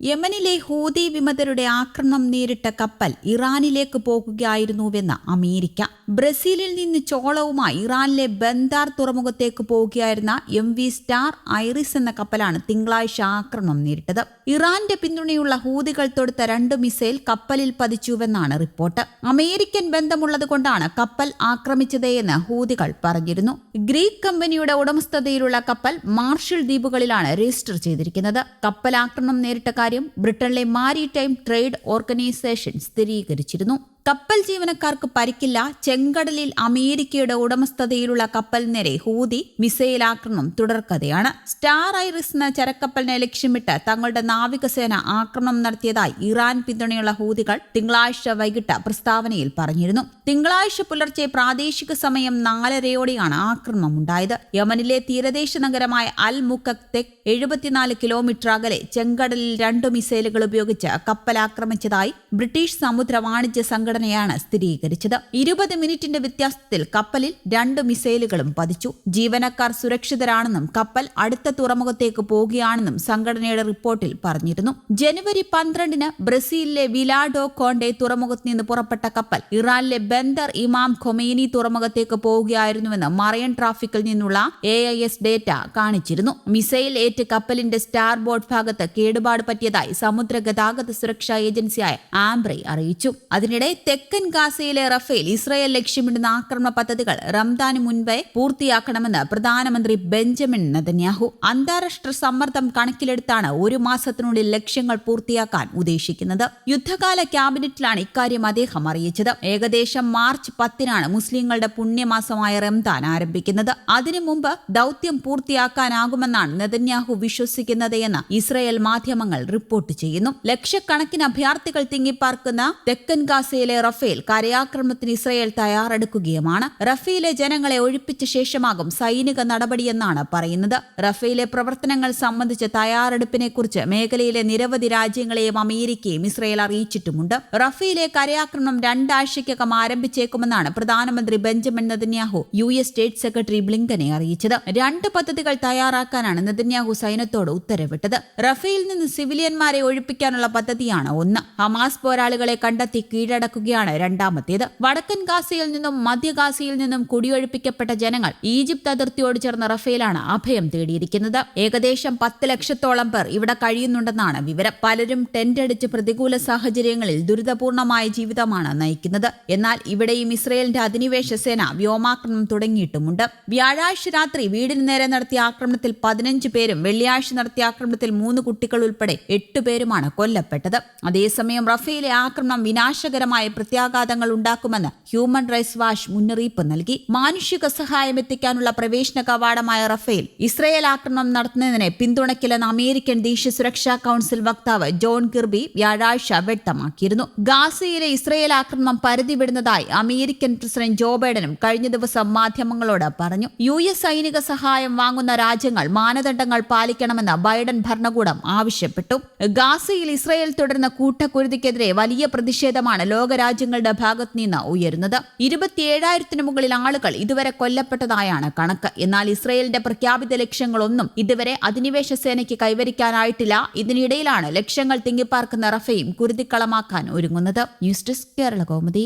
യമനിലെ ഹൂതി വിമതരുടെ ആക്രമണം നേരിട്ട കപ്പൽ ഇറാനിലേക്ക് പോകുകയായിരുന്നുവെന്ന് അമേരിക്ക. ബ്രസീലിൽ നിന്ന് ചോളവുമായി ഇറാനിലെ ബന്ദാർ തുറമുഖത്തേക്ക് പോകുകയായിരുന്ന എം വി സ്റ്റാർ ഐറിസ് എന്ന കപ്പലാണ് തിങ്കളാഴ്ച ആക്രമണം നേരിട്ടത്. ഇറാന്റെ പിന്തുണയുള്ള ഹൂതികൾ തൊടുത്ത രണ്ട് മിസൈൽ കപ്പലിൽ പതിച്ചുവെന്നാണ് റിപ്പോർട്ട്. അമേരിക്കൻ ബന്ധമുള്ളതുകൊണ്ടാണ് കപ്പൽ ആക്രമിച്ചതെന്ന് ഹൂതികൾ പറഞ്ഞിരുന്നു. ഗ്രീക്ക് കമ്പനിയുടെ ഉടമസ്ഥതയിലുള്ള കപ്പൽ മാർഷൽ ദ്വീപുകളിലാണ് രജിസ്റ്റർ ചെയ്തിരിക്കുന്നത്. കപ്പൽ ആക്രമണം നേരിട്ട കാര്യം ബ്രിട്ടനിലെ മാരിടൈം ട്രേഡ് ഓർഗനൈസേഷൻ സ്ഥിരീകരിച്ചിരുന്നു. കപ്പൽ ജീവനക്കാർക്ക് പരിക്കില്ല. ചെങ്കടലിൽ അമേരിക്കയുടെ ഉടമസ്ഥതയിലുള്ള കപ്പൽ നേരെ ഹൂതി മിസൈൽ ആക്രമണം തുടർക്കഥയാണ്. സ്റ്റാർ ഐറിസ് എന്ന ചരക്കപ്പലിനെ ലക്ഷ്യമിട്ട് തങ്ങളുടെ നാവികസേന ആക്രമണം നടത്തിയതായി ഇറാൻ പിന്തുണയുള്ള ഹൂതികൾ തിങ്കളാഴ്ച വൈകിട്ട് പ്രസ്താവനയിൽ പറഞ്ഞിരുന്നു. തിങ്കളാഴ്ച പുലർച്ചെ പ്രാദേശിക സമയം നാലരയോടെയാണ് ആക്രമണം ഉണ്ടായത് യമനിലെ തീരദേശ നഗരമായ അൽ മുക്കത്തേക്ക് എഴുപത്തിനാല് കിലോമീറ്റർ അകലെ ചെങ്കടലിൽ രണ്ടു മിസൈലുകൾ ഉപയോഗിച്ച് കപ്പൽ ആക്രമിച്ചതായി ബ്രിട്ടീഷ് സമുദ്ര വാണിജ്യ സംഘടനയാണ് സ്ഥിരീകരിച്ചത്. ഇരുപത് മിനിറ്റിന്റെ വ്യത്യാസത്തിൽ കപ്പലിൽ രണ്ട് മിസൈലുകളും പതിച്ചു. ജീവനക്കാർ സുരക്ഷിതരാണെന്നും കപ്പൽ അടുത്ത തുറമുഖത്തേക്ക് പോകുകയാണെന്നും സംഘടനയുടെ റിപ്പോർട്ടിൽ പറഞ്ഞിരുന്നു. ജനുവരി പന്ത്രണ്ടിന് ബ്രസീലിലെ വിലാഡോ കോണ്ടെ തുറമുഖത്ത് നിന്ന് പുറപ്പെട്ട കപ്പൽ ഇറാനിലെ ബന്ദർ ഇമാം ഖൊമേനി തുറമുഖത്തേക്ക് പോവുകയായിരുന്നുവെന്ന് മറയൻ ട്രാഫിക്കിൽ നിന്നുള്ള എ ഐ എസ് ഡേറ്റ കാണിച്ചിരുന്നു. മിസൈൽ ഏറ്റ് കപ്പലിന്റെ സ്റ്റാർ ബോർഡ് ഭാഗത്ത് കേടുപാട് പറ്റിയതായി സമുദ്ര ഗതാഗത സുരക്ഷാ ഏജൻസിയായ ആംബ്രെ അറിയിച്ചു. അതിനിടെ തെക്കൻ ഗാസയിലെ റഫേൽ ഇസ്രായേൽ ലക്ഷ്യമിടുന്ന ആക്രമണ പദ്ധതികൾ റംദാന് മുൻപേ പൂർത്തിയാക്കണമെന്ന് പ്രധാനമന്ത്രി ബെഞ്ചമിൻ നെതന്യാഹു അന്താരാഷ്ട്ര സമ്മർദ്ദം കണക്കിലെടുത്താണ് ഒരു മാസത്തിനുള്ളിൽ ലക്ഷ്യങ്ങൾ പൂർത്തിയാക്കാൻ ഉദ്ദേശിക്കുന്നത്. യുദ്ധകാല ക്യാബിനറ്റിലാണ് ഇക്കാര്യം അദ്ദേഹം അറിയിച്ചത്. ഏകദേശം മാർച്ച് പത്തിനാണ് മുസ്ലിങ്ങളുടെ പുണ്യമാസമായ റംദാൻ ആരംഭിക്കുന്നത്. അതിനു മുമ്പ് ദൌത്യം പൂർത്തിയാക്കാനാകുമെന്നാണ് നെതന്യാഹു വിശ്വസിക്കുന്നത് എന്ന് ഇസ്രായേൽ മാധ്യമങ്ങൾ റിപ്പോർട്ട് ചെയ്യുന്നു. ലക്ഷക്കണക്കിന് അഭയാർത്ഥികൾ തിങ്ങിപ്പാർക്കുന്ന തെക്കൻ ഗാസയിലെ റഫേൽ കരയാക്രമണത്തിന് ഇസ്രയേൽ തയ്യാറെടുക്കുകയുമാണ്. റഫേലെ ജനങ്ങളെ ഒഴിപ്പിച്ച ശേഷമാകും സൈനിക നടപടിയെന്നാണ് പറയുന്നത്. റഫേലെ പ്രവർത്തനങ്ങൾ സംബന്ധിച്ച തയ്യാറെടുപ്പിനെക്കുറിച്ച് മേഖലയിലെ നിരവധി രാജ്യങ്ങളെയും അമേരിക്കയും ഇസ്രയേൽ അറിയിച്ചിട്ടുമുണ്ട്. റഫേലെ കരയാക്രമണം രണ്ടാഴ്ചയ്ക്കകം ആരംഭിച്ചേക്കുമെന്നാണ് പ്രധാനമന്ത്രി Benjamin Netanyahu U S state secretary ബ്ലിങ്കനെ അറിയിച്ചത്. രണ്ട് പദ്ധതികൾ തയ്യാറാക്കാനാണ് നെതന്യാഹു സൈന്യത്തോട് ഉത്തരവിട്ടത്. റഫേലിൽ നിന്ന് സിവിലിയന്മാരെ ഒഴിപ്പിക്കാനുള്ള പദ്ധതിയാണ് ഒന്ന്. ഹമാസ് പോരാളികളെ കണ്ടെത്തി കീഴടക്കുകയാണ് രണ്ടാമത്തേത്. വടക്കൻ ഗാസയിൽ നിന്നും മധ്യ ഗാസയിൽ നിന്നും കുടിയൊഴിപ്പിക്കപ്പെട്ട ജനങ്ങൾ ഈജിപ്ത് അതിർത്തിയോട് ചേർന്ന റഫേലാണ് അഭയം തേടിയിരിക്കുന്നത്. ഏകദേശം പത്ത് ലക്ഷത്തോളം പേർ ഇവിടെ കഴിയുന്നുണ്ടെന്നാണ് വിവരം. പലരും ടെന്റ് അടിച്ച് പ്രതികൂല സാഹചര്യങ്ങളിൽ ദുരിതപൂർണമായ ജീവിതമാണ് നയിക്കുന്നത്. എന്നാൽ ഇവിടെയും ഇസ്രയേലിന്റെ അധിനിവേശ സേന വ്യോമാക്രമണം തുടങ്ങിയിട്ടുമുണ്ട്. വ്യാഴാഴ്ച രാത്രി വീടിന് നേരെ നടത്തിയ ആക്രമണത്തിൽ പതിനഞ്ച് പേരും വെള്ളിയാഴ്ച നടത്തിയ ആക്രമണത്തിൽ മൂന്ന് കുട്ടികൾ ഉൾപ്പെടെ എട്ട് പേരുമാണ് കൊല്ലപ്പെട്ടത്. അതേസമയം റഫേലെ ആക്രമണം വിനാശകരമായ പ്രത്യാഘാതങ്ങൾ ഉണ്ടാക്കുമെന്ന് ഹ്യൂമൻ റൈറ്റ്സ് വാച്ച് മുന്നറിയിപ്പ് നൽകി. മാനുഷിക സഹായം എത്തിക്കാനുള്ള പ്രവേശന കവാടമായ റഫേൽ. ഇസ്രയേൽ ആക്രമണം നടത്തുന്നതിനെ പിന്തുണയ്ക്കില്ലെന്ന് അമേരിക്കൻ ദേശീയ സുരക്ഷാ കൌൺസിൽ വക്താവ് ജോൺ കിർബി വ്യാഴാഴ്ച വ്യക്തമാക്കിയിരുന്നു. ഗാസയിലെ ഇസ്രയേൽ ആക്രമണം പരിധിവിടുന്നതായി അമേരിക്കൻ പ്രസിഡന്റ് ജോ ബൈഡനും കഴിഞ്ഞ ദിവസം മാധ്യമങ്ങളോട് പറഞ്ഞു. യു എസ് സൈനിക സഹായം വാങ്ങുന്ന രാജ്യങ്ങൾ മാനദണ്ഡങ്ങൾ പാലിക്കണമെന്ന് ബൈഡൻ ഭരണകൂടം ആവശ്യപ്പെട്ടു. ഗാസയിൽ ഇസ്രയേൽ തുടരുന്ന കൂട്ടക്കുരുതിക്കെതിരെ വലിയ പ്രതിഷേധമാണ് ലോകരാജ്യങ്ങളുടെ ഭാഗത്ത് നിന്ന് ഉയരുന്നത്. ഇരുപത്തിയേഴായിരത്തിന് മുകളിൽ ആളുകൾ ഇതുവരെ കൊല്ലപ്പെട്ടതായാണ് കണക്ക്. എന്നാൽ ഇസ്രയേലിന്റെ പ്രഖ്യാപിത ലക്ഷ്യങ്ങളൊന്നും ഇതുവരെ അധിനിവേശ സേനയ്ക്ക് കൈവരിക്കാനായിട്ടില്ല. ഇതിനിടയിലാണ് ലക്ഷ്യങ്ങൾ തിങ്ങിപ്പാർക്കുന്ന റഫയും കുരുതിക്കളമാക്കാൻ ഒരുങ്ങുന്നത്. News desk Kerala Kaumudi.